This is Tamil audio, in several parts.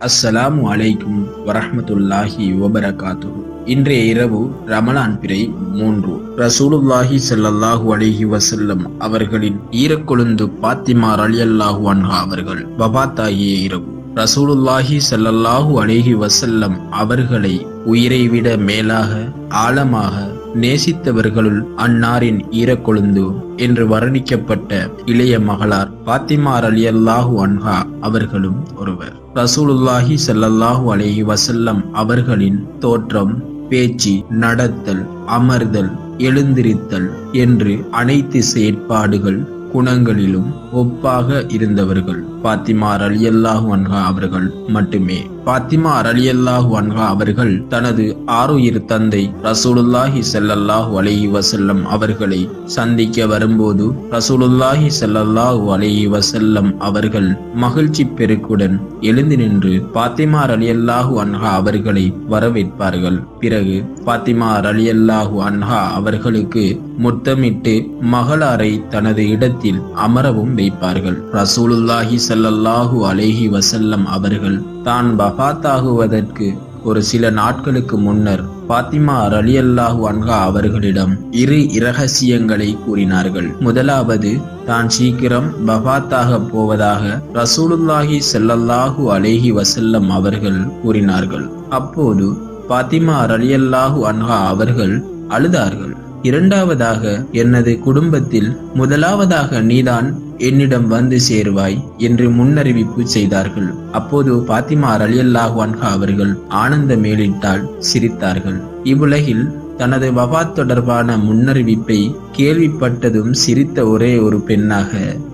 அஸ்ஸலாமு அலைக்கும் வரஹ்மத்துல்லாஹி வபரகாத்து இன்றைய இரவு ரமலான் பிறை மூன்று. ரசூலுல்லாஹி செல்லல்லாஹு அலிஹி வசல்லம் அவர்களின் ஈரக்கொழுந்து பாத்திமா ரலியல்லாஹு அன்ஹா அவர்கள் பபாத்தாகிய இரவு. ரசூலுல்லாஹி செல்லல்லாஹு அலிஹி வசல்லம் அவர்களை உயிரை விட மேலாக ஆழமாக நேசித்தவர்களுள் அன்னாரின் ஈரக்கொழுந்து என்று வர்ணிக்கப்பட்ட இளைய மகளார் பாத்திமா அல்லாஹூ அன்ஹா அவர்களும் ஒருவர். ரசூலுல்லாஹி ஸல்லல்லாஹு அலைஹி வசல்லம் அவர்களின் தோற்றம் பேச்சு நடத்தல் அமர்தல் எழுந்திருத்தல் என்று அனைத்து செயற்பாடுகள் குணங்களிலும் ஒப்பாக இருந்தவர்கள். பாத்திமார் அலி அல்லாஹு அன்ஹா அவர்கள் மட்டுமே. பாத்திமா ரலியல்லாஹு அன்ஹா அவர்கள் தனது ஆறுயிர் தந்தை ரசூலுல்லாஹி செல்லல்லாஹு அலைஹி வசல்லம் அவர்களை சந்திக்க வரும்போது ரசூலுல்லாஹி செல்லல்லாஹு அலைஹி வசல்லம் அவர்கள் மகிழ்ச்சி பெருக்குடன் எழுந்து நின்று பாத்திமா ரலியல்லாஹு அன்ஹா அவர்களை வரவேற்பார்கள். பிறகு பாத்திமா ரலியல்லாஹு அன்ஹா அவர்களுக்கு முத்தமிட்டு மகளாரை தனது இடத்தில் அமரவும் வைப்பார்கள். ரசூலுல்லாஹி செல்லல்லாஹு அலைஹி வசல்லம் அவர்கள் தான் பஃபாத்தாகுவதற்கு ஒரு சில நாட்களுக்கு முன்னர் பாத்திமா ரலியல்லாஹு அன்ஹா அவர்களிடம் இரு இரகசியங்களை கூறினார்கள். முதலாவது தான் சீக்கிரம் பபாத்தாக போவதாக ரசூலுல்லாஹி செல்லல்லாஹு அலேஹி வசல்லம் அவர்கள் கூறினார்கள். அப்போது பாத்திமா ரலியல்லாஹு அன்ஹா அவர்கள் அழுதார்கள். இரண்டாவதாக எனது குடும்பத்தில் முதலாவதாக நீதான் என்னிடம் வந்து சேருவாய் என்று முன்னறிவிப்பு செய்தார்கள். அப்போது பாத்திமா ரலியல்லாஹ்வான்ஹா அவர்கள் ஆனந்த மேலிட்டால் சிரித்தார்கள். இவ்வுலகில் தனது வபாத் தொடர்பான முன்னறிவிப்பை கேள்விப்பட்டதும் சிரித்த ஒரே ஒரு பெண்ணாக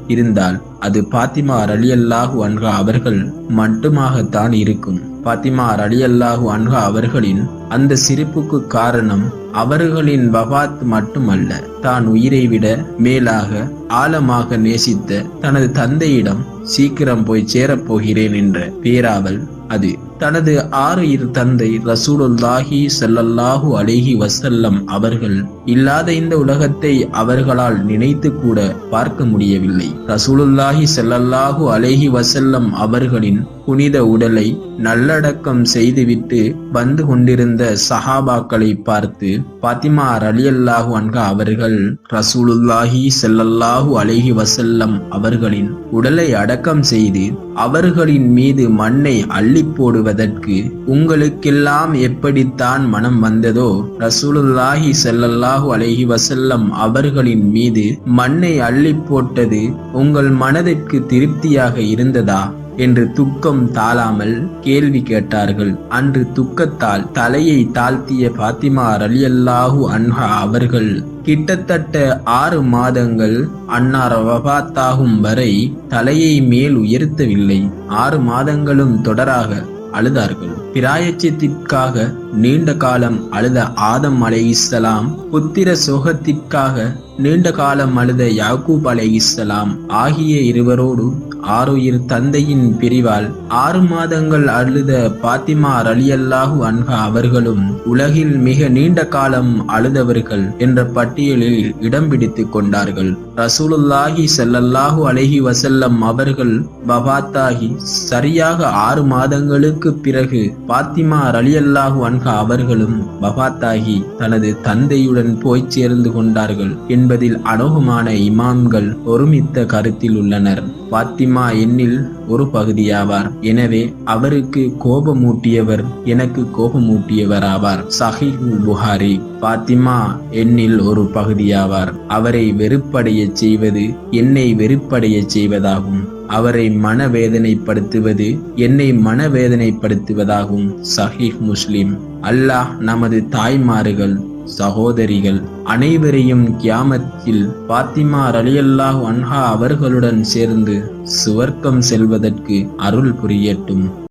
இருந்தால் அது பாத்திமா ரலியல்லாஹு அன்ஹா அவர்கள் மட்டுமாகத்தான் இருக்கும். பாத்திமா ரலியல்லாஹு அன்ஹா அவர்களின் அந்த சிரிப்புக்கு காரணம் அவர்களின் வபாத் மட்டுமல்ல தான் உயிரை விட மேலாக ஆழமாக நேசித்த தனது தந்தையிடம் சீக்கிரம் போய் சேரப்போகிறேன் என்ற பேராவல் அது. தனது ஆறு இரு தந்தை ரசூலுல்லாஹி செல்லல்லாஹு அலைஹி வசல்லம் அவர்கள் இல்லாத இந்த உலகத்தை அவர்களால் நினைத்து கூட பார்க்க முடியவில்லை. ரசூலுல்லாஹி செல்லல்லாஹு அலேஹி வசல்லம் அவர்களின் புனித உடலை நல்லடக்கம் செய்துவிட்டு வந்து கொண்டிருந்த சஹாபாக்களை பார்த்து பாத்திமா ரலியல்லாஹு அன்கா அவர்கள் ரசூலுல்லாஹி செல்லல்லாஹு அலைஹி வசல்லம் அவர்களின் உடலை அடக்கம் செய்து அவர்களின் மீது மண்ணை அள்ளி போடுவதற்கு உங்களுக்கெல்லாம் எப்படித்தான் மனம் வந்ததோ ரசூலுல்லாஹி செல்லல்லாஹு அலஹி வசல்லம் அவர்களின் மீது மண்ணை அள்ளி போட்டது உங்கள் மனதிற்கு திருப்தியாக இருந்ததா? என்று துக்கம் தாளாமல் கேள்வி கேட்டார்கள். அன்று துக்கத்தால் தலையை தாழ்த்திய பாத்திமா ரலியல்லாஹு அன்ஹா அவர்கள் கிட்டத்தட்ட ஆறு மாதங்கள் அன்னார் வபாத்தாகும் வரை தலையை மேல் உயர்த்தவில்லை. ஆறு மாதங்களும் தொடராக அழுதார்கள். பிராயச்சித்திற்காக நீண்ட காலம் அழுத ஆதம் அலை இஸ்லாம் புத்திர சோகத்திற்காக நீண்ட காலம் அழுத யாக்கூப் அலை இஸ்லாம் ஆகிய இருவரோடு ஆறுயிர் தந்தையின் பிரிவால் ஆறு மாதங்கள் அழுத பாத்திமா ரலியல்லாஹு அன்ஹா அவர்களும் உலகில் மிக நீண்ட காலம் அழுதவர்கள் என்ற பட்டியலில் இடம் பிடித்துக் கொண்டார்கள். ரசூலுல்லாஹி செல்லல்லாஹு அழகி வசல்லம் அவர்கள் பபாத்தாகி சரியாக ஆறு மாதங்களுக்கு பிறகு பாத்திமா ரலியல்லாஹு அன்ஹா அவர்களும் பபாத்தாகி தனது தந்தையுடன் போய் சேர்ந்து கொண்டார்கள் என்பதில் அனோகமான இமாம்கள் ஒருமித்த கருத்தில் உள்ளனர் பாத்திமா எண்ணில் ஒரு பகுதியாவார். எனவே அவருக்கு கோபமூட்டியவர் எனக்கு கோபமூட்டியவர் ஆவார் சஹிஹ் புகாரி பாத்திமா எண்ணில் ஒரு பகுதியாவார். அவரை வெறுப்படைய செய்வது என்னை வெறுப்படைய செய்வதாகும். அவரை மனவேதனைப்படுத்துவது என்னை மனவேதனைப்படுத்துவதாகும். சஹீஹ் முஸ்லிம் அல்லாஹ் நமது தாய்மார்கள் சகோதரிகள் அனைவரையும் கியாமத்தில் பாத்திமா ரலியல்லாஹ் அன்ஹா அவர்களுடன் சேர்ந்து சுவர்க்கம் செல்வதற்கு அருள் புரியட்டும்.